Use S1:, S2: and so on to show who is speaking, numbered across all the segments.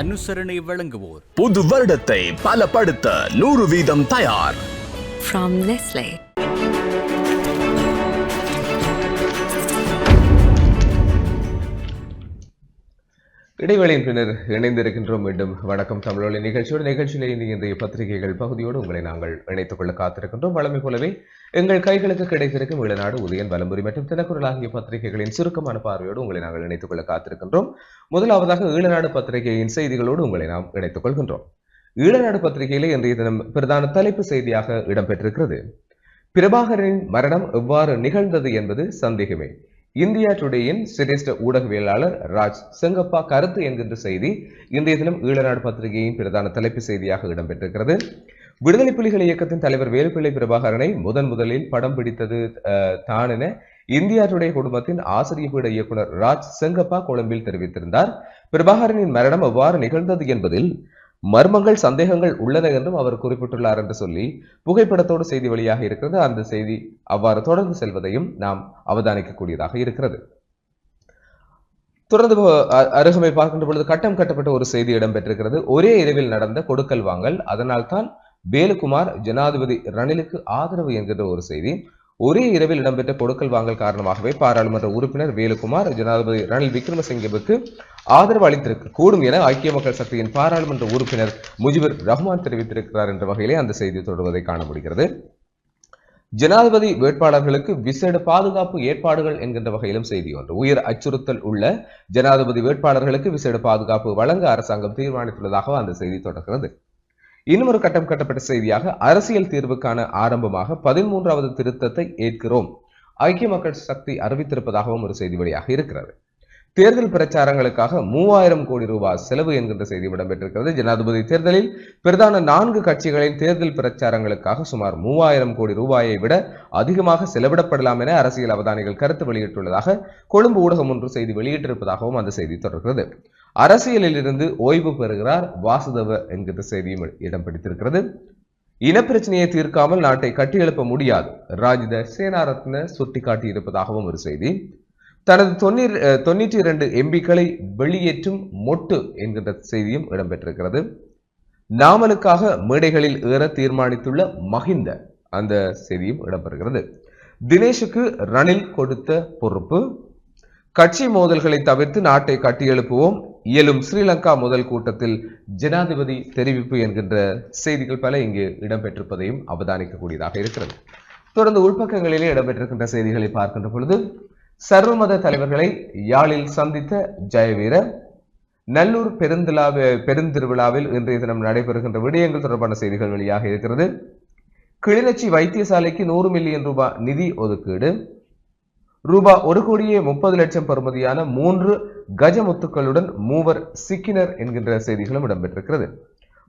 S1: அனுசரணை வழங்குவோர்
S2: புது வருடத்தை பலப்படுத்த நூறு வீதம் தயார்
S3: from Nestle.
S4: இடைவேளையின் பின்னர் இணைந்திருக்கின்றோம் மீண்டும். வணக்கம். தமிழொலி நிகழ்ச்சியோடு நிகழ்ச்சியில் இன்றைய பத்திரிகைகள் பகுதியோடு உங்களை நாங்கள் இணைத்துக் கொள்ள காத்திருக்கின்றோம். வழமை போலவே எங்கள் கைகளுக்கு கிடைத்திருக்கும் இளநாடு உதயன் வலம்புரி மற்றும் தினக்குரல் ஆகிய பத்திரிகைகளின் சுருக்கமான பார்வையோடு உங்களை நாங்கள் இணைத்துக் கொள்ள காத்திருக்கின்றோம். முதலாவதாக ஈழநாடு பத்திரிகையின் செய்திகளோடு உங்களை நாம் இணைத்துக் கொள்கின்றோம். ஈழநாடு பத்திரிகையிலே இன்றைய தினம் பிரதான தலைப்பு செய்தியாக இடம்பெற்றிருக்கிறது. பிரபாகரின் மரணம் எவ்வாறு நிகழ்ந்தது என்பது சந்தேகமே. இந்தியா டுடேயின் சிரேஷ்ட ஊடகவியலாளர் ராஜ் செங்கப்பா கருத்து என்கின்ற செய்தி இன்றைய தினம் ஈழநாடு பத்திரிகையின் பிரதான தலைப்பு செய்தியாக இடம்பெற்றிருக்கிறது. விடுதலை புலிகள் இயக்கத்தின் தலைவர் வேலுப்பிள்ளை பிரபாகரனை முதன் முதலில் படம் பிடித்தது அஹ், தான் என இந்தியா டுடே குடும்பத்தின் ஆசிரியர் பீட இயக்குனர் ராஜ் செங்கப்பா கொழும்பில் தெரிவித்திருந்தார். பிரபாகரனின் மரணம் எவ்வாறு நிகழ்ந்தது என்பதில் மர்மங்கள் சந்தேகங்கள் உள்ளன என்றும் அவர் குறிப்பிட்டுள்ளார் என்று சொல்லி புகைப்படத்தோடு செய்தி வெளியாக இருக்கிறது. அந்த செய்தி அவ்வாறு தொடர்ந்து செல்வதையும் நாம் அவதானிக்கக்கூடியதாக இருக்கிறது. தொடர்ந்து அருகமை பார்க்கின்ற பொழுது கட்டம் கட்டப்பட்ட ஒரு செய்தி இடம்பெற்றிருக்கிறது. ஒரே இரவில் நடந்த கொடுக்கல் வாங்கல். அதனால்தான் வேலுகுமார் ஜனாதிபதி ரணிலுக்கு ஆதரவு என்கிற ஒரு செய்தி ஒரே இரவில் இடம்பெற்ற கொடுக்கல் வாங்கல் காரணமாகவே பாராளுமன்ற உறுப்பினர் வேலுக்குமார் ஜனாதிபதி ரணில் விக்ரமசிங்கவுக்கு ஆதரவு அளித்திருக்க கூடும் என ஐக்கிய மக்கள் சக்தியின் பாராளுமன்ற உறுப்பினர் முஜிபுர் ரஹ்மான் தெரிவித்திருக்கிறார் என்ற வகையிலே அந்த செய்தி தொடர்வதை காண முடிகிறது. ஜனாதிபதி வேட்பாளர்களுக்கு விசேட பாதுகாப்பு ஏற்பாடுகள் என்கின்ற வகையிலும் செய்தி ஒன்று. உயர் அச்சுறுத்தல் உள்ள ஜனாதிபதி வேட்பாளர்களுக்கு விசேட பாதுகாப்பு வழங்க அரசாங்கம் தீர்மானித்துள்ளதாக அந்த செய்தி தொடர்கிறது. இன்னும் ஒரு கட்டம் கட்டப்பட்ட செய்தியாக அரசியல் தீர்வுக்கான ஆரம்பமாக பதிமூன்றாவது திருத்தத்தை ஏற்கிறோம். ஐக்கிய மக்கள் சக்தி அறிவித்திருப்பதாகவும் ஒரு செய்தி வழியாக இருக்கிறது. தேர்தல் பிரச்சாரங்களுக்காக மூவாயிரம் கோடி ரூபாய் செலவு என்கின்ற செய்தி இடம்பெற்றிருக்கிறது. ஜனாதிபதி தேர்தலில் பிரதான நான்கு கட்சிகளின் தேர்தல் பிரச்சாரங்களுக்காக சுமார் மூவாயிரம் கோடி ரூபாயை விட அதிகமாக செலவிடப்படலாம் என அரசியல் அவதானிகள் கருத்து வெளியிட்டுள்ளதாக கொழும்பு ஊடகம் ஒன்று செய்தி வெளியிட்டிருப்பதாகவும் அந்த செய்தி தொடர்கிறது. அரசியலில் இருந்து ஓய்வு பெறுகிறார் வாசுதவ என்கிற செய்தியும் இடம் பிடித்திருக்கிறது. இனப்பிரச்சனையை தீர்க்காமல் நாட்டை கட்டியெழுப்ப முடியாது. ராஜித சேனாரத்ன சுட்டிக்காட்டியிருப்பதாகவும் ஒரு செய்தி. தனது தொண்ணூறு தொண்ணூற்றி இரண்டு எம்பிக்களை வெளியேற்றும் மொட்டு என்கின்ற செய்தியும் இடம்பெற்றிருக்கிறது. நாமலுக்காக மேடைகளில் ஏற தீர்மானித்துள்ள மஹிந்த அந்த செய்தியும் இடம்பெறுகிறது. தினேஷுக்கு ரணில் கொடுத்த பொறுப்பு. கட்சி மோதல்களை தவிர்த்து நாட்டை கட்டியெழுப்புவோம். இயலும் ஸ்ரீலங்கா முதல் கூட்டத்தில் ஜனாதிபதி தெரிவிப்பு என்கின்ற செய்திகள் பல இங்கு இடம்பெற்றிருப்பதையும் அவதானிக்கக்கூடியதாக இருக்கிறது. தொடர்ந்து உள்பக்கங்களிலே இடம்பெற்றிருக்கின்ற செய்திகளை பார்க்கின்ற பொழுது சர்வமத தலைவர்களை யாழில் சந்தித்த ஜெயவீரர் நல்லூர் பெருந்திலாவ பெருந்திருவிழாவில் இன்றைய தினம் நடைபெறுகின்ற விடயங்கள் தொடர்பான செய்திகள் வெளியாக இருக்கிறது. கிளிநொச்சி வைத்தியசாலைக்கு நூறு மில்லியன் ரூபாய் நிதி ஒதுக்கீடு ரூபாய் ஒரு கோடியே முப்பது லட்சம் பெறுமதியான மூன்று கஜமுத்துக்களுடன் மூவர் சிக்கினர் என்கின்ற செய்திகளும் இடம்பெற்றிருக்கிறது.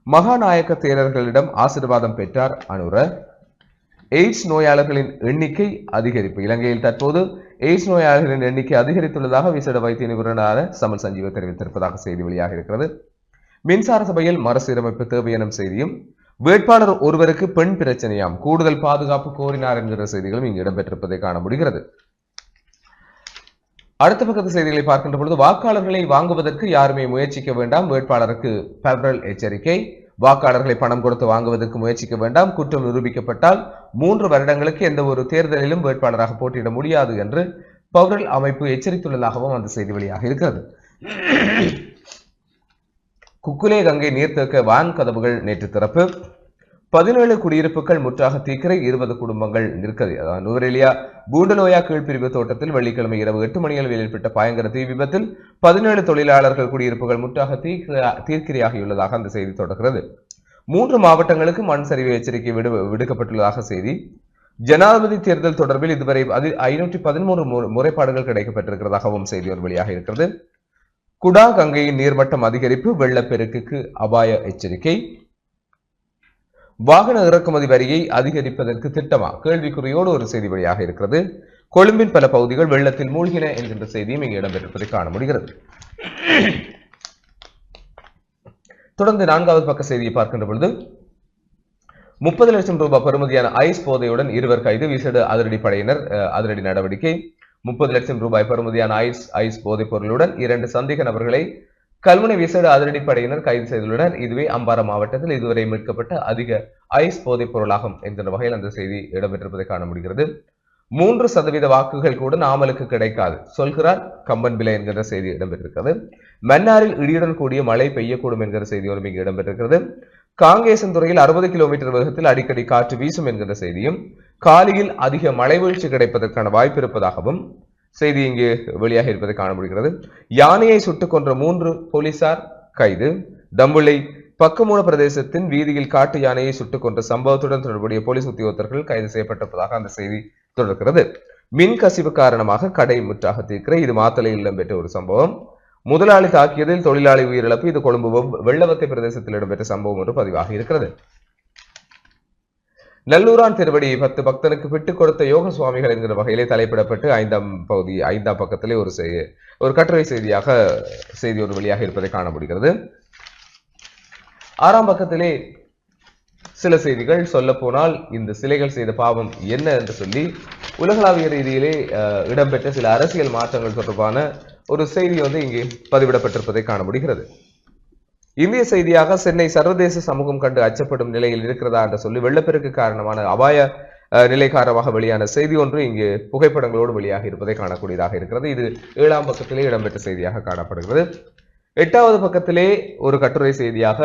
S4: மகாநாயக்க தேரர்களிடம் ஆசீர்வாதம் பெற்றார் அனுர. எய்ட்ஸ் நோயாளர்களின் எண்ணிக்கை அதிகரிப்பு. இலங்கையில் தற்போது எய்ட்ஸ் நோயாளர்களின் எண்ணிக்கை அதிகரித்துள்ளதாக விசேட வைத்திய நிபுணரான சமல் சஞ்சீவ தெரிவித்திருப்பதாக செய்தி வெளியாக இருக்கிறது. மின்சார சபையில் மறுசீரமைப்பு தேவை எனும் செய்தியும் வேட்பாளர் ஒருவருக்கு பெண் பிரச்சனையாம். கூடுதல் பாதுகாப்பு கோரினார் என்கிற செய்திகளும் இங்கு இடம்பெற்றிருப்பதை காண முடிகிறது. அடுத்த பக்கத்து செய்திகளை பார்க்கின்ற பொழுது வாக்காளர்களை வாங்குவதற்கு யாருமே முயற்சிக்க வேண்டாம். வேட்பாளருக்கு பெபரல் எச்சரிக்கை. வாக்காளர்களை பணம் கொடுத்து வாங்குவதற்கு முயற்சிக்க வேண்டாம். குற்றம் நிரூபிக்கப்பட்டால் மூன்று வருடங்களுக்கு எந்த ஒரு தேர்தலிலும் வேட்பாளராக போட்டியிட முடியாது என்று பவுரல் அமைப்பு எச்சரித்துள்ளதாகவும் அந்த செய்தி வெளியாக இருக்கிறது. குக்குலே கங்கை நீர்த்தேக்க வான் கதவுகள் நேற்று திறப்பு. பதினேழு குடியிருப்புகள் முற்றாக தீக்கிரை இருபது குடும்பங்கள் நிற்கது அதாவது நுவரெலியா பூண்டலோயா கீழ்பிரிவு தோட்டத்தில் வெள்ளிக்கிழமை இரவு எட்டு மணி அளவில் ஏற்பட்ட பயங்கர தீ விபத்தில் பதினேழு தொழிலாளர்கள் குடியிருப்புகள் முற்றாக தீக்கிர- தீர்க்கிரையாகியுள்ளதாக அந்த செய்தி தொடர்கிறது. மூன்று மாவட்டங்களுக்கு மண் சரிவு எச்சரிக்கை விடு விடுக்கப்பட்டுள்ளதாக செய்தி. ஜனாதிபதி தேர்தல் தொடர்பில் இதுவரை அது ஐநூற்றி பதிமூன்று முறைப்பாடுகள் கிடைக்கப்பட்டிருக்கிறதாகவும் செய்தி ஒரு வெளியாக இருக்கிறது. குடா கங்கையின் நீர்மட்டம் அதிகரிப்பு வெள்ளப்பெருக்குக்கு அபாய எச்சரிக்கை. வாகன இறக்குமதி வரியை அதிகரிப்பதற்கு திட்டமா? கேள்விக்குறியோடு ஒரு செய்தி வழியாக இருக்கிறது. கொழும்பின் பல பகுதிகள் வெள்ளத்தில் மூழ்கின என்கின்ற செய்தியும் இங்கு இடம்பெற்றிருப்பதை காண முடிகிறது. தொடர்ந்து நான்காவது பக்க செய்தியை பார்க்கின்ற பொழுது முப்பது லட்சம் ரூபாய் பெறுமதியான ஐஸ் போதையுடன் இருவர் கைது விசேட அதிரடி படையினர் அதிரடி நடவடிக்கை. முப்பது லட்சம் ரூபாய் பெறுமதியான ஐஸ் ஐஸ் போதைப் பொருளுடன் இரண்டு சந்தேக நபர்களை கல்முனை விசேட அதிரடிப்படையினர் கைது செய்துள்ளனர். இதுவே அம்பாரா மாவட்டத்தில் இதுவரை மீட்கப்பட்ட அதிக ஐஸ் போதைப் பொருளாகும் என்கின்ற வகையில் அந்த செய்தி இடம்பெற்றிருப்பதை காண முடிகிறது. மூன்று சதவீத வாக்குகள் கூட நாமலுக்கு கிடைக்காது சொல்கிறார் கம்பன் விலை என்கிற செய்தி இடம்பெற்றிருக்கிறது. மன்னாரில் இடியுடன் கூடிய மழை பெய்யக்கூடும் என்கிற செய்தி ஒரு இங்கு இடம்பெற்றிருக்கிறது. காங்கேசன் துறையில் அறுபது கிலோமீட்டர் வேகத்தில் அடிக்கடி காற்று வீசும் என்கிற செய்தியும் காலியில் அதிக மழை வீழ்ச்சி கிடைப்பதற்கான வாய்ப்பு இருப்பதாகவும் செய்தி இங்கு வெளியாக இருப்பதை காண முடிகிறது. யானையை சுட்டுக் கொன்ற மூன்று போலீசார் கைது. தம்புள்ளை பக்கமூல பிரதேசத்தின் வீதியில் காட்டு யானையை சுட்டுக் கொன்ற சம்பவத்துடன் தொடர்புடைய போலீஸ் உத்தியோகத்தர்கள் கைது செய்யப்பட்டிருப்பதாக அந்த செய்தி தொடர்கிறது. மின் கசிவு காரணமாக கடை முற்றாக தீர்க்கிற இது மாத்தலையில் இடம்பெற்ற ஒரு சம்பவம். முதலாளி தாக்கியதில் தொழிலாளி உயிரிழப்பு. இது கொழும்பு வெள்ளவத்தை பிரதேசத்தில் இடம்பெற்ற சம்பவம் என்று பதிவாகி இருக்கிறது. நல்லூரான் திருவடி பத்து பக்தனுக்கு விட்டுக் கொடுத்த யோக சுவாமிகள் என்கிற வகையிலே தலைப்பிடப்பட்டு ஐந்தாம் பகுதி ஐந்தாம் பக்கத்திலே ஒரு செய்- ஒரு கட்டுரை செய்தியாக செய்தி ஒரு வழியாக இருப்பதை காண முடிகிறது. ஆறாம் பக்கத்திலே சில செய்திகள் சொல்ல போனால் இந்த சிலைகள் செய்த பாவம் என்ன என்று சொல்லி உலகளாவிய ரீதியிலே அஹ், இடம்பெற்ற சில அரசியல் மாற்றங்கள் தொடர்பான ஒரு செய்தி வந்து இங்கே பதிவிடப்பட்டிருப்பதை காண முடிகிறது. இந்திய செய்தியாக சென்னை சர்வதேச சமூகம் கண்டு அச்சப்படும் நிலையில் இருக்கிறதா என்று சொல்லி வெள்ளப்பெருக்கு காரணமான அபாய நிலை காரணமாக வெளியான செய்தி ஒன்று இங்கு புகைப்படங்களோடு வெளியாக இருப்பதை காணக்கூடியதாக இருக்கிறது. இது ஏழாம் பக்கத்திலே இடம்பெற்ற செய்தியாக காணப்படுகிறது. எட்டாவது பக்கத்திலே ஒரு கட்டுரை செய்தியாக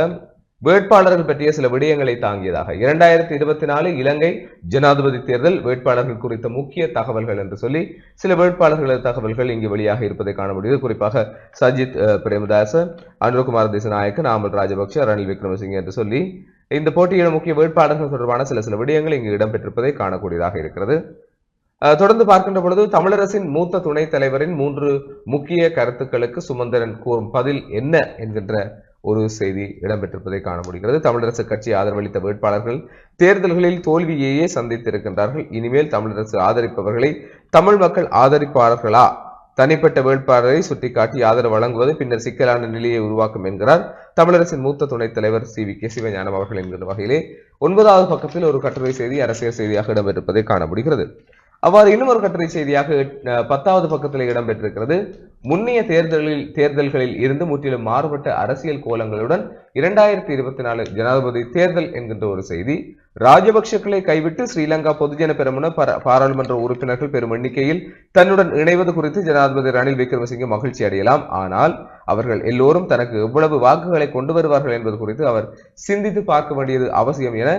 S4: வேட்பாளர்கள் பற்றிய சில விடயங்களை தாங்கியதாக. இரண்டாயிரத்தி இருபத்தி நாலு இலங்கை ஜனாதிபதி தேர்தல் வேட்பாளர்கள் குறித்த முக்கிய தகவல்கள் என்று சொல்லி சில வேட்பாளர்களது தகவல்கள் இங்கு வெளியாக இருப்பதை காண முடியுது குறிப்பாக சஜித் பிரேமதாச அனுரகுமார் திசநாயக்க நாமல் ராஜபக்ஷ ரணில் விக்ரமசிங்க என்று சொல்லி இந்த போட்டியிட முக்கிய வேட்பாளர்கள் தொடர்பான சில சில விடயங்கள் இங்கு இடம்பெற்றிருப்பதை காணக்கூடியதாக இருக்கிறது. தொடர்ந்து பார்க்கின்ற பொழுது தமிழரசின் மூத்த துணைத் தலைவரின் மூன்று முக்கிய கருத்துக்களுக்கு சுமந்திரன் கூறும் பதில் என்ன என்கின்ற ஒரு செய்தி இடம்பெற்றிருப்பதை காண முடிகிறது. தமிழரசு கட்சி ஆதரவளித்த வேட்பாளர்கள் தேர்தல்களில் தோல்வியையே சந்தித்திருக்கின்றார்கள். இனிமேல் தமிழரசு ஆதரிப்பவர்களை தமிழ் மக்கள் ஆதரிப்பார்களா? தனிப்பட்ட வேட்பாளரை சுட்டிக்காட்டி ஆதரவு வழங்குவது பின்னர் சிக்கலான நிலையை உருவாக்கும் என்கிறார் தமிழரசின் மூத்த துணைத் தலைவர் சி. வி. கே. சிவஞானம் அவர்கள் என்கிற வகையிலே ஒன்பதாவது பக்கத்தில் ஒரு கட்டுரை செய்தி அரசியல் செய்தியாக இடம்பெற்றிருப்பதை காண முடிகிறது. அவ்வாறு இன்னும் ஒரு கட்டுரை செய்தியாக பத்தாவது பக்கத்தில் இடம்பெற்றிருக்கிறது. முன்னைய தேர்தலில் தேர்தல்களில் இருந்து முற்றிலும் மாறுபட்ட அரசியல் கோலங்களுடன் இரண்டாயிரத்தி இருபத்தி நாலு ஜனாதிபதி தேர்தல் என்கின்ற ஒரு செய்தி ராஜபக்சக்களை கைவிட்டு ஸ்ரீலங்கா பொதுஜன பெருமன பாராளுமன்ற உறுப்பினர்கள் பெரும் எண்ணிக்கையில் தன்னுடன் இணைவது குறித்து ஜனாதிபதி ரணில் விக்ரமசிங்கே மகிழ்ச்சி அடையலாம். ஆனால் அவர்கள் எல்லோரும் தனக்கு எவ்வளவு வாக்குகளை கொண்டு வருவார்கள் என்பது குறித்து அவர் சிந்தித்து பார்க்க வேண்டியது அவசியம் என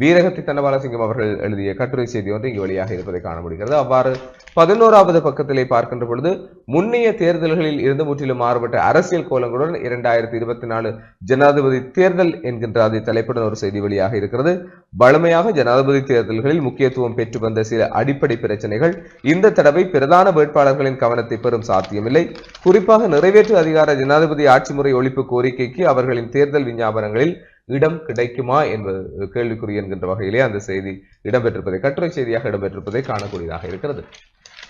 S4: வீரகத்தி தண்டபாலசிங்கம் அவர்கள் எழுதிய கட்டுரை செய்தி ஒன்று இங்கு வெளியாக இருப்பதை காண முடிகிறது. அவ்வாறு பதினோராவது பக்கத்திலே பார்க்கின்ற பொழுது முன்னைய தேர்தல்களில் இருந்து முற்றிலும் மாறுபட்ட அரசியல் கோலங்களுடன் இரண்டாயிரத்தி இருபத்தி நாலு ஜனாதிபதி தேர்தல் என்கின்ற அதை தலைப்புடன் ஒரு செய்தி வெளியாக இருக்கிறது. பழமையாக ஜனாதிபதி தேர்தல்களில் முக்கியத்துவம் பெற்று வந்த சில அடிப்படை பிரச்சனைகள் இந்த தடவை பிரதான வேட்பாளர்களின் கவனத்தை பெறும் சாத்தியமில்லை. குறிப்பாக நிறைவேற்று அதிகார ஜனாதிபதி ஆட்சி முறை ஒழிப்பு கோரிக்கைக்கு அவர்களின் தேர்தல் விஞ்ஞாபனங்களில் இடம் கிடைக்குமா என்பது கேள்விக்குறி என்கின்ற வகையிலே அந்த செய்தி இடம்பெற்றிருப்பதை கட்டுரை செய்தியாக இடம்பெற்றிருப்பதை காணக்கூடியதாக இருக்கிறது.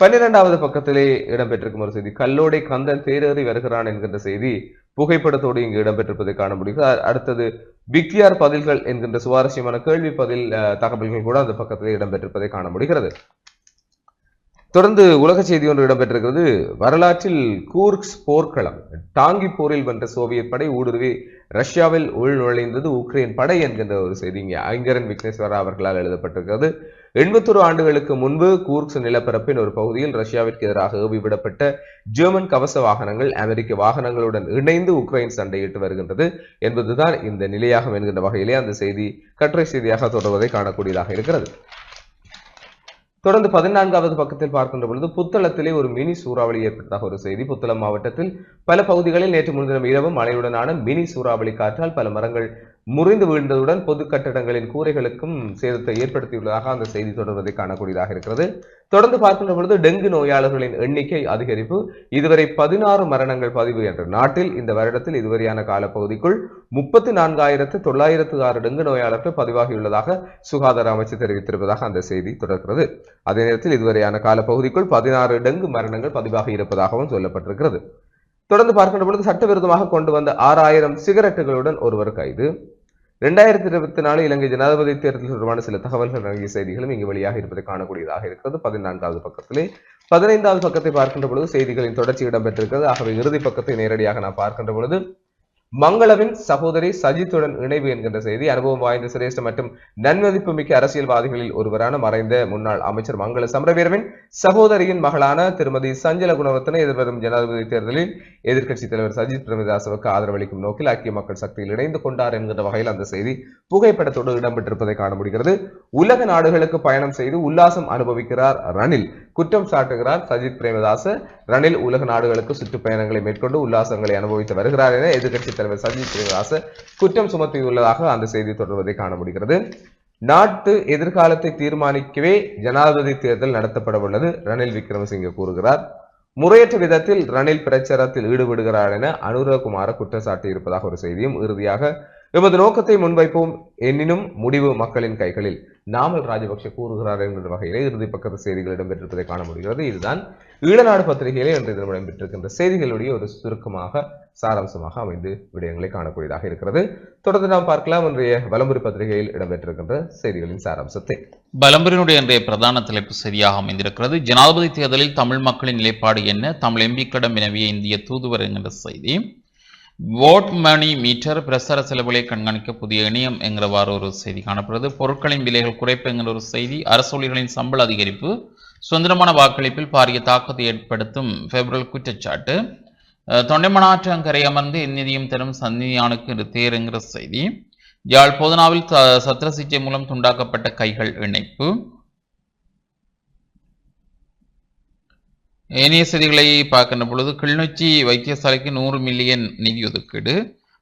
S4: பன்னிரெண்டாவது பக்கத்திலே இடம்பெற்றிருக்கும் ஒரு செய்தி கல்லோடை கந்தன் தேரேறி வருகிறான் என்கின்ற செய்தி புகைப்படத்தோடு இங்கு இடம்பெற்றிருப்பதை காண முடிகிறது. அடுத்தது பிக்தியார் பதில்கள் என்கின்ற சுவாரஸ்யமான கேள்வி பதில் அஹ், தகவல்கள் கூட அந்த பக்கத்திலே இடம்பெற்றிருப்பதை காண முடிகிறது. தொடர்ந்து உலக செய்தி ஒன்று இடம்பெற்றிருக்கிறது வரலாற்றில் கூர்க்ஸ் போர்க்களம் டாங்கி போரில் வென்ற சோவியத் படை ஊடுருவி ரஷ்யாவில் உள் நுழைந்தது உக்ரைன் படை என்கின்ற ஒரு செய்தி இங்கே. ஐங்கரன் விக்னேஸ்வரா அவர்களால் எழுதப்பட்டிருக்கிறது. எண்பத்தொரு ஆண்டுகளுக்கு முன்பு கூர்க்ஸ் நிலப்பரப்பின் ஒரு பகுதியில் ரஷ்யாவிற்கு எதிராக ஏவிவிடப்பட்ட ஜெர்மன் கவச வாகனங்கள் அமெரிக்க வாகனங்களுடன் இணைந்து உக்ரைன் சண்டையிட்டு வருகின்றது என்பதுதான் இந்த நிலையாகும் என்கின்ற வகையிலே அந்த செய்தி கட்டுரை செய்தியாக தொடர்வதை காணக்கூடியதாக இருக்கிறது. தொடர்ந்து பதினான்காவது பக்கத்தில் பார்க்கின்ற பொழுது புத்தளத்திலே ஒரு மினி சூறாவளி ஏற்பட்டதாக ஒரு செய்தி. புத்தளம் மாவட்டத்தில் பல பகுதிகளில் நேற்று முன்தினம் இரவு மழையுடனான மினி சூறாவளி காற்றால் பல மரங்கள் முறிந்து வீழ்ந்ததுடன் பொது கட்டடங்களின் கூரைகளுக்கும் சேதத்தை ஏற்படுத்தியுள்ளதாக அந்த செய்தி தொடர்வதை காணக்கூடியதாக இருக்கிறது. தொடர்ந்து பார்க்கின்ற பொழுது டெங்கு நோயாளர்களின் எண்ணிக்கை அதிகரிப்பு. இதுவரை பதினாறு மரணங்கள் பதிவு என்ற நாட்டில் இந்த வருடத்தில் இதுவரையான காலப்பகுதிக்குள் முப்பத்தி நான்காயிரத்து தொள்ளாயிரத்து ஆறு டெங்கு நோயாளர்கள் பதிவாகியுள்ளதாக சுகாதார அமைச்சு தெரிவித்திருப்பதாக அந்த செய்தி தொடர்கிறது. அதே நேரத்தில் இதுவரையான காலப்பகுதிக்குள் பதினாறு டெங்கு மரணங்கள் பதிவாகி இருப்பதாகவும் சொல்லப்பட்டிருக்கிறது. தொடர்ந்து பார்க்கின்ற பொழுது சட்டவிரோதமாக கொண்டு வந்த ஆறாயிரம் சிகரெட்டுகளுடன் ஒருவர் கைது. ரெண்டாயிரத்தி இருபத்தி நாலு இலங்கை ஜனாதிபதி தேர்தல் தொடர்பான சில தகவல்கள் அடங்கிய செய்திகளும் இங்கு வெளியாக இருப்பதை காணக்கூடியதாக இருக்கிறது. பதினான்காவது பக்கத்திலே பதினைந்தாவது பக்கத்தை பார்க்கின்ற பொழுது செய்திகளின் தொடர்ச்சி இடம்பெற்றிருக்கிறது. ஆகவே இறுதி பக்கத்தை நேரடியாக நான் பார்க்கின்ற பொழுது மங்களவின் சகோதரி சஜித்துடன் இணைவு என்கின்ற செய்தி அனுபவம் வாய்ந்த சிரேஷ்ட மற்றும் நன்மதிப்பு மிக்க அரசியல்வாதிகளில் ஒருவரான மறைந்த முன்னாள் அமைச்சர் மங்கள சமரவீரவின் சகோதரியின் மகளான திருமதி சஞ்சல குணவர்த்தனை எதிர்வரும் ஜனாதிபதி தேர்தலில் எதிர்க்கட்சித் தலைவர் சஜித் பிரேமதாசவுக்கு ஆதரவளிக்கும் நோக்கில் ஐக்கிய மக்கள் சக்தியில் இணைந்து கொண்டார் என்கின்ற வகையில் அந்த செய்தி புகைப்படத்தோடு இடம்பெற்றிருப்பதை காண முடிகிறது. உலக நாடுகளுக்கு பயணம் செய்து உல்லாசம் அனுபவிக்கிறார் ரணில். குற்றம் சாட்டுகிறார் சஜித் பிரேமதாச. ரணில் உலக நாடுகளுக்கு சுற்றுப்பயணங்களை மேற்கொண்டு உல்லாசங்களை அனுபவித்து வருகிறார் என எதிர்க்கட்சித் தலைவர் சஜித் பிரேமதாஸ் குற்றம் சுமத்தியுள்ளதாக அந்த செய்தி தொடர்வதை காண முடிகிறது. நாட்டு எதிர்காலத்தை தீர்மானிக்கவே ஜனாதிபதி தேர்தல் நடத்தப்பட உள்ளது ரணில் விக்ரமசிங்கே கூறுகிறார். முறையற்ற விதத்தில் ரணில் பிரச்சாரத்தில் ஈடுபடுகிறார் என அனுரகுமார குற்றம் சாட்டியிருப்பதாக ஒரு செய்தியும் இறுதியாக எமது நோக்கத்தை முன்வைப்போம். எனினும் முடிவு மக்களின் கைகளில். நாமல் ராஜபக்ஷ கூறுகிறார் என்கிற வகையிலே இறுதி பக்கத்து செய்திகள் இடம்பெற்றிருப்பதை காண முடிகிறது. இதுதான் ஈழநாடு பத்திரிகையிலே இன்றைய தினம் இடம்பெற்றிருக்கின்ற செய்திகளுடைய ஒரு சுருக்கமாக சாராம்சமாக அமைந்து விடயங்களை காணக்கூடியதாக இருக்கிறது. தொடர்ந்து நாம் பார்க்கலாம். இன்றைய வலம்புரி பத்திரிகையில் இடம்பெற்றிருக்கின்ற செய்திகளின் சாராம்சத்தை.
S1: பலம்பரினுடைய இன்றைய பிரதான தலைப்பு செய்தியாக அமைந்திருக்கிறது. ஜனாதிபதி தேர்தலில் தமிழ் மக்களின் நிலைப்பாடு என்ன? தமிழ் எம்பிக்களிடம் வினவிய இந்திய தூதுவர் என்கின்ற செய்தி. வோட் மணி மீட்டர் பிரசார செலவுகளை கண்காணிக்க புதிய இணையம் என்கிறவாறு ஒரு செய்தி காணப்படுகிறது. பொருட்களின் விலைகள் குறைப்பு என்கிற ஒரு செய்தி. அரசு ஊழியர்களின் சம்பள அதிகரிப்பு. சுதந்திரமான வாக்களிப்பில் பாரிய தாக்கத்தை ஏற்படுத்தும் பெப்ரல் குற்றச்சாட்டு. அஹ், தொண்டைமனாற்றங்கரை அமர்ந்து எந்நிதியும் தரும் சந்நிதியானுக்கு இது தேர் என்கிற செய்தி. யாழ் போதனாவில் சத்திர சிகிச்சை மூலம் துண்டாக்கப்பட்ட கைகள் இணைப்பு. ஏனைய செய்திகளை பார்க்கின்ற பொழுது கிளிநொச்சி வைத்தியசாலைக்கு நூறு மில்லியன் நிதி ஒதுக்கீடு.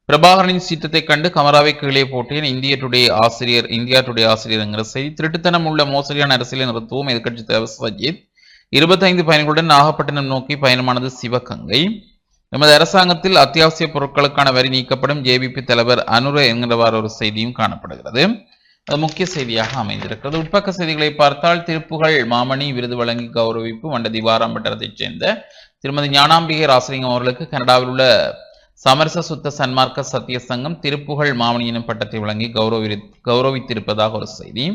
S1: பிரபாகரனின் சீற்றத்தை கண்டு கமராவை கீழே போட்டேன். இந்திய டுடே ஆசிரியர் இந்தியா டுடே ஆசிரியர் செய்தி திருட்டுத்தனம் உள்ள மோசடியான அரசியலை நிறுத்துவோம். எதிர்க்கட்சி தலைவர் சஜித் இருபத்தைந்து பயணிகளுடன் நாகப்பட்டினம் நோக்கி பயணமானது சிவகங்கை. எமது அரசாங்கத்தில் அத்தியாவசிய பொருட்களுக்கான வரி நீக்கப்படும் ஜேபிபி தலைவர் அனுர என்கிறவாறு ஒரு செய்தியும் காணப்படுகிறது. அது முக்கிய செய்தியாக அமைந்திருக்கிறது. உட்பக்க செய்திகளை பார்த்தால் திருப்புகழ் மாமணி விருது வழங்கி கௌரவிப்பு வண்டதி வாராம்பட்டத்தைச் சேர்ந்த திருமதி ஞானாம்பிகை ராசலிங்கம் அவர்களுக்கு கனடாவில் உள்ள சமரச சுத்த சன்மார்க்க சத்திய சங்கம் திருப்புகழ் மாமணி எனும் பட்டத்தை வழங்கி கௌரவி கௌரவித்திருப்பதாக ஒரு செய்தி.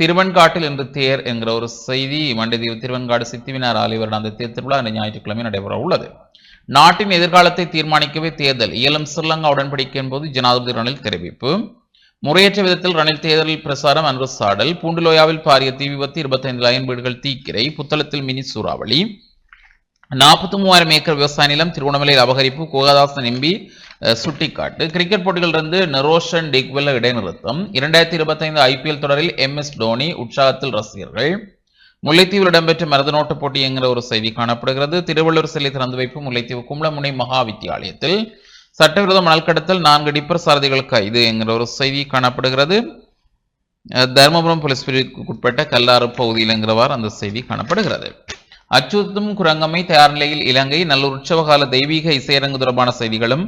S1: திருவெண்காட்டில் இன்று தேர் என்கிற ஒரு செய்தி மண்டதீவு திருவெண்காடு சித்திவினார் ஆலய அந்த தேர் திருவிழா இந்த ஞாயிற்றுக்கிழமை நடைபெற உள்ளது. நாட்டின் எதிர்காலத்தை தீர்மானிக்கவே தேர்தல் இயலும் ஸ்ரீலங்கா உடன்படிக்கையின் போது ஜனாதிபதி ரணில் தெரிவிப்பு. முறையற்ற விதத்தில் ரணில் தேர்தல் பிரசாரம் அன்று சாடல் பூண்டுலோயாவில் பாரிய தீ விபத்து இருபத்தைந்து லயன் வீடுகள் தீக்கிரை புத்தளத்தில் மினி சூறாவளி நாற்பத்தி மூவாயிரம் ஏக்கர் விவசாய நிலம் திருவண்ணாமலையில் அபகரிப்பு கோகாதாசன் எம்பி அஹ், சுட்டிக்காட்டு கிரிக்கெட் போட்டிகளிலிருந்து நெரோஷன் டிக்வெல்ல இடைநிறுத்தம் இரண்டாயிரத்தி இருபத்தைந்து ஐபிஎல் தொடரில் எம் எஸ் தோனி உற்சாகத்தில் ரசிகர்கள் முல்லைத்தீவில் இடம்பெற்ற மருதநோட்ட போட்டி என்கிற ஒரு செய்தி காணப்படுகிறது திருவள்ளூர் சிலை திறந்து வைப்பு முல்லைத்தீவு கும்பலமுனை மகா வித்தியாலயத்தில் சட்டவிரோத மணல் கடத்தல் நான்கு டிப்பர் சாரதிகள் கைது என்கிற ஒரு செய்தி காணப்படுகிறது. தருமபுரம் போலீஸ் பிரிவுக்குட்பட்ட கல்லாறு பகுதியில் என்கிறவாறு அந்த செய்தி காணப்படுகிறது. அச்சுறுத்தும் குரங்கமை தயார் நிலையில் இலங்கை நல்லூர் உற்சவகால தெய்வீக இசையரங்கு தொடர்பான செய்திகளும்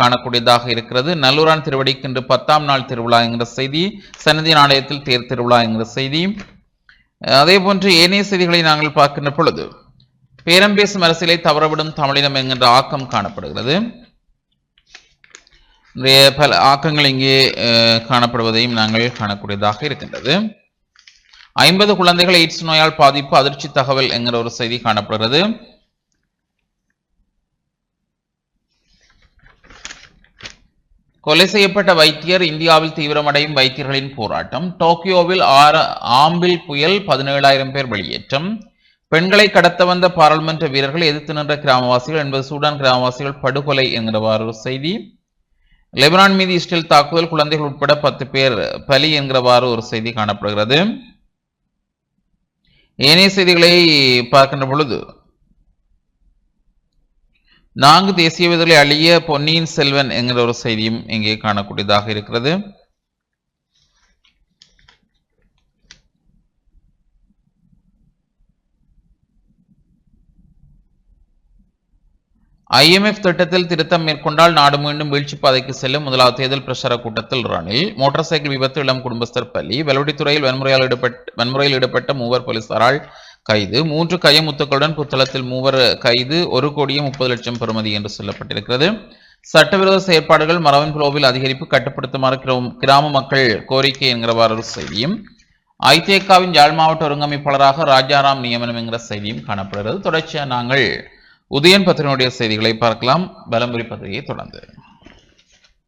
S1: காணக்கூடியதாக இருக்கிறது. நல்லூரான் திருவடிக்கு இன்று பத்தாம் நாள் திருவிழா என்கிற செய்தி சன்னதி நாணயத்தில் தேர் திருவிழா என்கிற செய்தி அதே போன்று ஏனைய செய்திகளை நாங்கள் பார்க்கின்ற பொழுது பேரம் பேசும் அரசியலை தவறவிடும் தமிழினம் என்கின்ற ஆக்கம் காணப்படுகிறது. நிறைய பல ஆக்கங்கள் இங்கே காணப்படுவதையும் நாங்கள் காணக்கூடியதாக இருக்கின்றது. ஐம்பது குழந்தைகள் எய்ட்ஸ் நோயால் பாதிப்பு அதிர்ச்சி தகவல் என்கிற ஒரு செய்தி காணப்படுகிறது. கொலை செய்யப்பட்ட வைத்தியர் இந்தியாவில் தீவிரமடையும் வைத்தியர்களின் போராட்டம். டோக்கியோவில் ஆற ஆம்பில் புயல் பதினேழாயிரம் பேர் வெளியேற்றம். பெண்களை கடத்த வந்த பாராளுமன்ற வீரர்கள் எதிர்த்து நின்ற கிராமவாசிகள் என்பது சூடான் கிராமவாசிகள் படுகொலை என்கிறவாறு ஒரு செய்தி. லெபனான் மீது இஸ்ரேல் தாக்குதல் குழந்தைகள் உட்பட பத்து பேர் பலி என்கிறவாறு ஒரு செய்தி காணப்படுகிறது. ஏனைய செய்திகளை பார்க்கின்ற பொழுது நான்கு தேசிய விதிகளை அழிய பொன்னியின் செல்வன் என்கிற ஒரு செய்தியும் இங்கே காணக்கூடியதாக இருக்கிறது. ஐஎம்எஃப் திட்டத்தில் திருத்தம் மேற்கொண்டால் நாடு மீண்டும் வீழ்ச்சி பாதைக்கு செல்லும். முதலாவது தேர்தல் பிரச்சார கூட்டத்தில் ரணில் மோட்டார் சைக்கிள் விபத்து இளம் குடும்பஸ்தர் பள்ளி வெள்ளவடித்துறையில் வன்முறையால் ஈடுபட்ட வன்முறையில் ஈடுபட்ட மூவர் போலீசாரால் கைது. மூன்று கையமுத்துக்களுடன் புத்தளத்தில் மூவர் கைது ஒரு கோடியே முப்பது லட்சம் பெறுமதி என்று சொல்லப்பட்டிருக்கிறது. சட்டவிரோத செயற்பாடுகள் மரவன் புலோவில் அதிகரிப்பு கட்டுப்படுத்துமாறு கிராம மக்கள் கோரிக்கை என்கிறவாறு ஒரு செய்தியும். ஐதேகாவின் யாழ் மாவட்ட ஒருங்கமைப்பாளராக ராஜாராம் நியமனம் என்கிற செய்தியும் காணப்படுகிறது. தொடர்ச்சியாக நாங்கள் உதயன் பத்திரிகையுடைய செய்திகளை பார்க்கலாம். பலமுறை பத்திரிகையை தொடர்ந்து.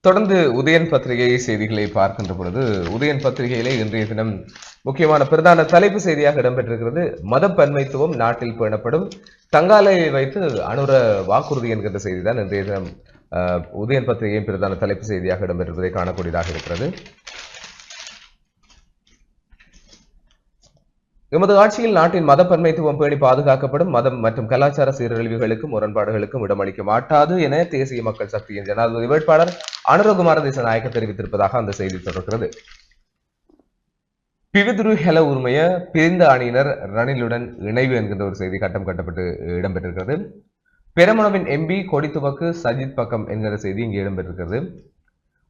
S4: தொடர்ந்து உதயன் பத்திரிகை செய்திகளை பார்க்கின்ற பொழுது உதயன் பத்திரிகையிலே இன்றைய தினம் முக்கியமான பிரதான தலைப்பு செய்தியாக இடம்பெற்றிருக்கிறது. மதப்பன்மைத்துவம் நாட்டில் பேணப்படும். தங்காலையை வைத்து அனுர வாக்குறுதி என்கின்ற செய்திதான் இன்றைய தினம் உதயன் பத்திரிகையின் பிரதான தலைப்பு செய்தியாக இடம்பெற்றிருப்பதை காணக்கூடியதாக இருக்கிறது. எமது ஆட்சியில் நாட்டின் மதப்பன்மைத்துவம் பேணி பாதுகாக்கப்படும் மதம் மற்றும் கலாச்சார சீரழிவுகளுக்கும் முரண்பாடுகளுக்கும் இடமளிக்க மாட்டாது என தேசிய மக்கள் சக்தியின் ஜனாதிபதி வேட்பாளர் அனுரகுமார தேசநாயக்க தெரிவித்திருப்பதாக அந்த செய்தி தொடர்கிறது. பிவிதுரு ஹெல உரிமைய பிரிந்த அணியினர் ரணிலுடன் இணைவு என்கின்ற ஒரு செய்தி கட்டம் கட்டப்பட்டு இடம்பெற்றிருக்கிறது. பெரமுனவின் எம்பி கொடித்துவக்கு சஜித் பக்கம் என்கிற செய்தி இங்கே இடம்பெற்றிருக்கிறது.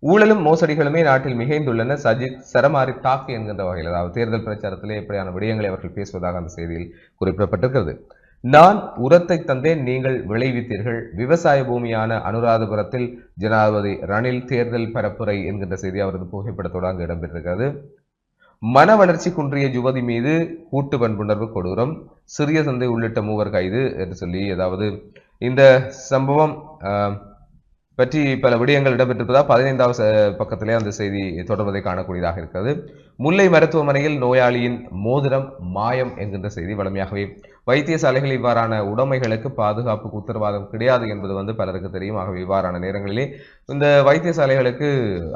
S4: ஊழலும் மோசடிகளுமே நாட்டில் மிகைந்துள்ளன. சஜித் சரமாரி தாக்கு என்கின்ற வகையில் அதாவது தேர்தல் பிரச்சாரத்திலே எப்படியான விடயங்களை அவர்கள் பேசுவதாக அந்த செய்தியில் குறிப்பிடப்பட்டிருக்கிறது. நான் உரத்தை தந்தேன் நீங்கள் விளைவித்தீர்கள். விவசாய பூமியான அனுராதபுரத்தில் ஜனாதிபதி ரணில் தேர்தல் பரப்புரை என்கின்ற செய்தி அவரது புகைப்படத்தோடு அங்கு இடம்பெற்றிருக்கிறது. மன வளர்ச்சி குன்றிய யுவதி மீது கூட்டு பண்புணர்வு கொடூரம் சிறிய சந்தை உள்ளிட்ட மூவர் கைது என்று சொல்லி அதாவது இந்த சம்பவம் ஆஹ், பற்றி பல விடயங்கள் இடம்பெற்றிருப்பதால் பதினைந்தாவது பக்கத்திலே அந்த செய்தி தொடர்வதை காணக்கூடியதாக இருக்கிறது. முல்லை மருத்துவமனையில் நோயாளியின் மோதிரம் மாயம் என்கின்ற செய்தி வழமையாகவே வைத்தியசாலைகள் இவ்வாறான உடைமைகளுக்கு பாதுகாப்புக்கு உத்தரவாதம் கிடையாது என்பது வந்து பலருக்கு தெரியும். ஆகவே இவ்வாறான நேரங்களிலே இந்த வைத்தியசாலைகளுக்கு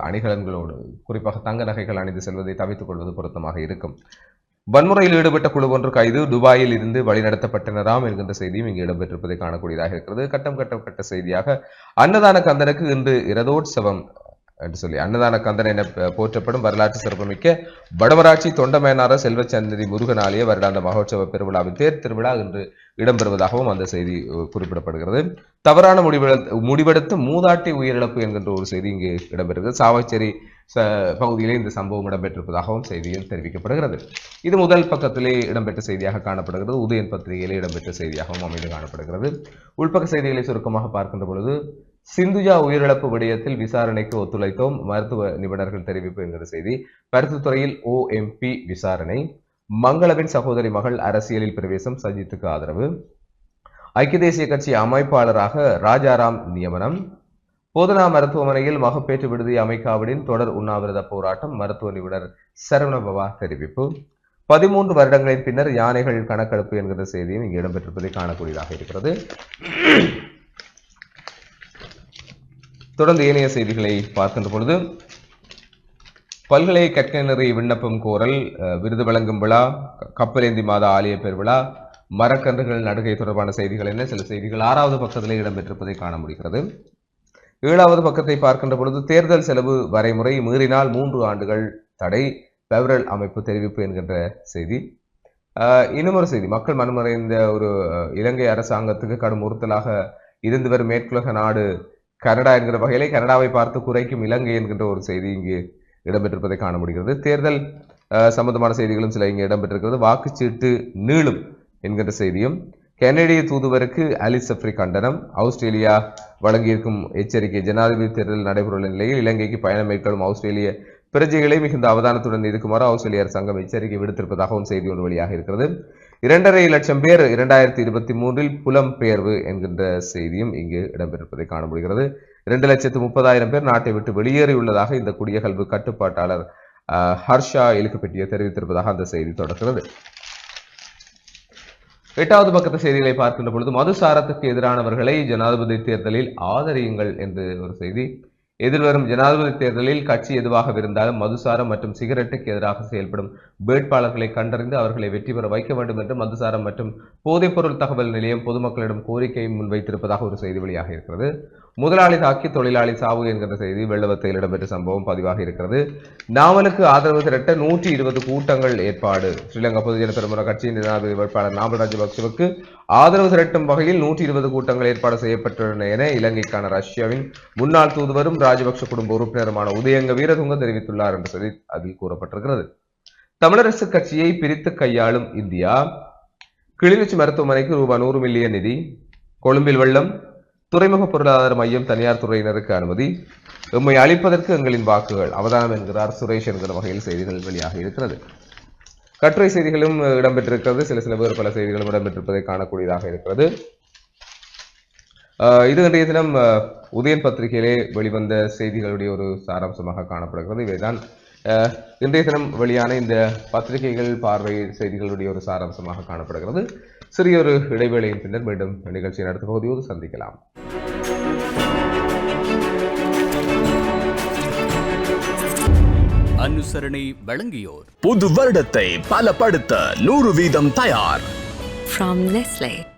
S4: அணிகலன்களோடு குறிப்பாக தங்க நகைகள் அணிந்து செல்வதை தவித்துக் கொள்வது பொருத்தமாக இருக்கும். வன்முறையில் ஈடுபட்ட குழு ஒன்று கைது. துபாயில் இருந்து வழிநடத்தப்பட்டனராம் என்கின்ற செய்தியும் இங்கு இடம்பெற்றிருப்பதை காணக்கூடியதாக இருக்கிறது. கட்டம் கட்டம் கட்ட செய்தியாக அன்னதான கந்தனுக்கு இன்று இரதோற்சவம் என்று சொல்லி அன்னதான கந்தன் என போற்றப்படும் வரலாற்று சிறப்புமிக்க வடமராட்சி தொண்டமேனார செல்வச்சந்திரி முருகன் ஆலய வருடாந்த மகோற்சவ பெருவிழாவின் தேர் திருவிழா இன்று இடம்பெறுவதாகவும் அந்த செய்தி குறிப்பிடப்படுகிறது. தவறான முடிவெடு முடிவெடுத்து மூதாட்டி உயிரிழப்பு என்கின்ற ஒரு செய்தி இங்கு இடம்பெறுகிறது. சாவச்சேரி பகுதியிலே இந்த சம்பவம் இடம்பெற்றிருப்பதாகவும் செய்தியில் தெரிவிக்கப்படுகிறது. இது முதல் பக்கத்திலே இடம்பெற்ற செய்தியாக காணப்படுகிறது. உதயன் பத்திரிகையிலே இடம்பெற்ற செய்தியாகவும் அமைந்து காணப்படுகிறது. உள்பக்க செய்திகளை சுருக்கமாக பார்க்கின்ற பொழுது சிந்துஜா உயிரிழப்பு விடயத்தில் விசாரணைக்கு ஒத்துழைத்தோம். மருத்துவ நிபுணர்கள் தெரிவிப்பு என்கிற செய்தி பருத்தித்துறையில் ஓஎம்பி விசாரணை மங்களவின் சகோதரி மகள் அரசியலில் பிரவேசம் சஜித்துக்கு ஆதரவு ஐக்கிய தேசிய கட்சி அமைப்பாளராக ராஜாராம் நியமனம் போதனா மருத்துவமனையில் மகப்பேற்று விடுதி அமைக்காவிடின் தொடர் உண்ணாவிரத போராட்டம் மருத்துவ நிபுணர் சரவணபவா தெரிவிப்பு. பதிமூன்று வருடங்களின் பின்னர் யானைகள் கணக்கெடுப்பு என்கிற செய்தியும் இங்கு இடம்பெற்றிருப்பதை காணக்கூடியதாக இருக்கிறது. தொடர்ந்து ஏனைய செய்திகளை பார்க்கின்ற பொழுது பல்கலை கற்கையினரை விண்ணப்பம் கோரல் அஹ், விருது வழங்கும் விழா கப்பலேந்தி மாத ஆலய பெருவிழா மரக்கன்றுகள் நடுகை தொடர்பான செய்திகள் என சில செய்திகள் ஆறாவது பக்கத்திலே இடம்பெற்றிருப்பதை காண முடிகிறது. ஏழாவது பக்கத்தை பார்க்கின்ற பொழுது தேர்தல் செலவு வரைமுறை மீறினால் மூன்று ஆண்டுகள் தடை. பெவரல் அமைப்பு தெரிவிப்பு என்கின்ற செய்தி. ஆஹ் இன்னும் ஒரு செய்தி. மக்கள் மனமறைந்த ஒரு இலங்கை அரசாங்கத்துக்கு கடும் உறுத்தலாக இருந்து வரும் மேற்குலக நாடு கனடா என்கிற வகையிலே கனடாவை பார்த்து குறைக்கும் இலங்கை என்கின்ற ஒரு செய்தி இங்கு இடம்பெற்றிருப்பதை காண முடிகிறது. தேர்தல் சம்பந்தமான செய்திகளும் சில இங்கே இடம்பெற்றிருக்கிறது. வாக்குச்சீட்டு நீளும் என்கின்ற செய்தியும் கனடிய தூதுவருக்கு அலிஸ் அப்ரி கண்டனம். ஆஸ்திரேலியா வழங்கியிருக்கும் எச்சரிக்கை ஜனாதிபதி தேர்தல் நடைபெறவுள்ள நிலையில் இலங்கைக்கு பயணம் மேற்கொள்ளும் ஆஸ்திரேலிய பிரஜைகளை மிகுந்த அவதானத்துடன் இருக்குமாறு ஆஸ்திரேலிய அரசாங்கம் எச்சரிக்கை விடுத்திருப்பதாகவும் செய்தி ஒன்று வெளியாக இருக்கிறது. இரண்டரை லட்சம் பேர் இரண்டாயிரத்தி இருபத்தி மூன்றில் புலம் பெயர்வு என்கின்ற செய்தியும் இங்கு இடம்பெற்றிருப்பதை காண முடிகிறது. இரண்டு லட்சத்து முப்பதாயிரம் பேர் நாட்டை விட்டு வெளியேறியுள்ளதாக இந்த குடியகல்வு கட்டுப்பாட்டாளர் ஹர்ஷா இழுக்கப்பட்டிய தெரிவித்திருப்பதாக அந்த செய்தி தொடர்கிறது. எட்டாவது பக்கத்து செய்திகளை பார்க்கின்ற பொழுது மதுசாரத்துக்கு எதிரானவர்களை ஜனாதிபதி தேர்தலில் ஆதரியுங்கள் என்று ஒரு செய்தி. எதிர்வரும் ஜனாதிபதி தேர்தலில் கட்சி எதுவாக இருந்தாலும் மதுசாரம் மற்றும் சிகரெட்டுக்கு எதிராக செயல்படும் வேட்பாளர்களை கண்டறிந்து அவர்களை வெற்றி பெற வைக்க வேண்டும் என்று மதுசாரம் மற்றும் போதைப்பொருள் தகவல் நிலையம் பொதுமக்களிடம் கோரிக்கையை முன்வைத்திருப்பதாக ஒரு செய்தி வெளியாக இருக்கிறது. முதலாளி தாக்கி தொழிலாளி சாவு என்கிற செய்தி வெள்ளவத்தையில் இடம்பெற்ற சம்பவம் பதிவாக இருக்கிறது. நாவலுக்கு ஆதரவு திரட்ட நூற்றி இருபது கூட்டங்கள் ஏற்பாடு. ஸ்ரீலங்கா பொதுஜன பெருமுறை கட்சியின் ஜனாதிபதி வேட்பாளர் நாமல் ராஜபக்சவுக்கு ஆதரவு திரட்டும் வகையில் நூற்றி இருபது கூட்டங்கள் ஏற்பாடு செய்யப்பட்டுள்ளன என இலங்கைக்கான ரஷ்யாவின் முன்னாள் தூதுவரும் ராஜபக்ஷ குடும்ப உறுப்பினருமான உதயங்க வீரதுங்க தெரிவித்துள்ளார் என்ற செய்தி அதில் கூறப்பட்டிருக்கிறது. தமிழரசு கட்சியை பிரித்து கையாளும் இந்தியா கிளிநொச்சி மருத்துவமனைக்கு ரூபாய் நூறு மில்லியன் நிதி கொழும்பில் வெள்ளம் துறைமுக பொருளாதார மையம் தனியார் துறையினருக்கு அனுமதி. எம்மை அளிப்பதற்கு எங்களின் வாக்குகள் அவதானம் என்கிறார் சுரேஷ் என்கிற வகையில் செய்திகள் வெளியாக இருக்கிறது. கட்டுரை செய்திகளும் இடம்பெற்றிருக்கிறது. சில சில வேறு பல செய்திகளும் இடம்பெற்றிருப்பதை காணக்கூடியதாக இருக்கிறது. இது இன்றைய தினம் அஹ், உதயன் பத்திரிகையிலே வெளிவந்த செய்திகளுடைய ஒரு சாராம்சமாக காணப்படுகிறது. இவைதான் இன்றைய தினம் வெளியான இந்த பத்திரிகைகள் பார்வை செய்திகளுடைய ஒரு சாராம்சமாக காணப்படுகிறது. சிறிய ஒரு இடைவேளையின் பின்னர் மீண்டும் நிகழ்ச்சியின் அடுத்த பகுதியோடு சந்திக்கலாம்.
S5: அனுசரணை வழங்கியோர்.
S2: புது வருடத்தை பலப்படுத்த நூறு வீதம் தயார்.
S3: From Nestle.